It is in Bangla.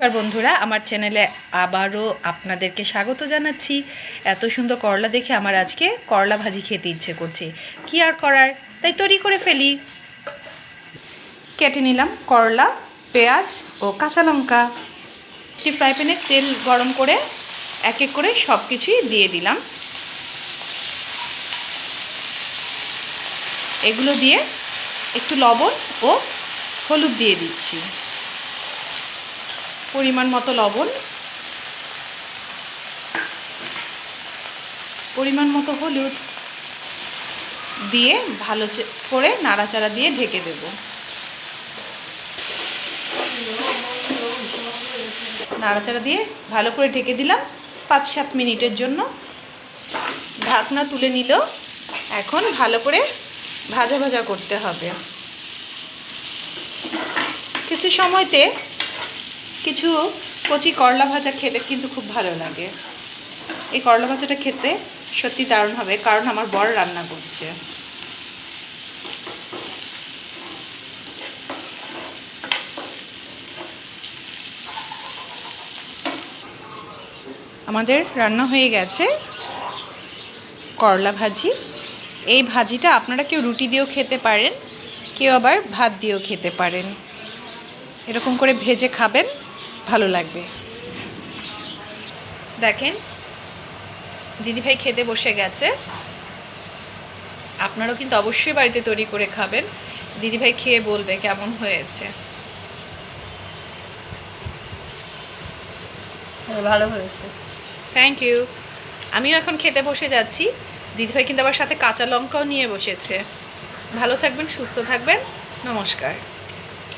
নমস্কার বন্ধুরা, আমার চ্যানেলে আবারও আপনাদেরকে স্বাগত জানাচ্ছি। এত সুন্দর করলা দেখে আমার আজকে করলা ভাজি খেতে ইচ্ছে করছে। কি আর করার? তাই তৈরি করে ফেলি। কেটে নিলাম করলা, পেঁয়াজ ও কাঁচা লঙ্কা। একটি ফ্রাই প্যানে তেল গরম করে এক এক করে সব কিছুই দিয়ে দিলাম। এগুলো দিয়ে একটু লবণ ও হলুদ দিয়ে দিচ্ছি। পরিমাণ মতো লবণ। পরিমাণ মতো হলুদ দিয়ে ভালো করে নাড়াচাড়া দিয়ে ঢেকে দেব। নাড়াচাড়া দিয়ে ভালো করে ঢেকে দিলাম পাঁচ সাত মিনিটের জন্য। ঢাকনা তুলে নিল এখন ভালো করে ভাজা ভাজা করতে হবে। কিছু সময়তে কিছু কচি করলা ভাজা খেলে কিন্তু খুব ভালো লাগে। এই করলা ভাজাটা খেতে সত্যি দারুণ হবে, কারণ আমার বর রান্না করছে। আমাদের রান্না হয়ে গেছে করলা ভাজি। এই ভাজিটা আপনারা কেউ রুটি দিয়েও খেতে পারেন, কেউ আবার ভাত দিয়েও খেতে পারেন। এরকম করে ভেজে খাবেন। ভালো লাগবে। দেখেন দিদিভাই খেতে বসে গেছে। আপনারাও কিন্তু অবশ্যই বাড়িতে তৈরি করে খাবেন। দিদিভাই খেয়ে বলবে কেমন হয়েছে। ভালো হয়েছে। থ্যাংক ইউ আমিও এখন খেতে বসে যাচ্ছি। দিদিভাই কিন্তু আবার সাথে কাঁচা লঙ্কাও নিয়ে বসেছে। ভালো থাকবেন সুস্থ থাকবেন। নমস্কার।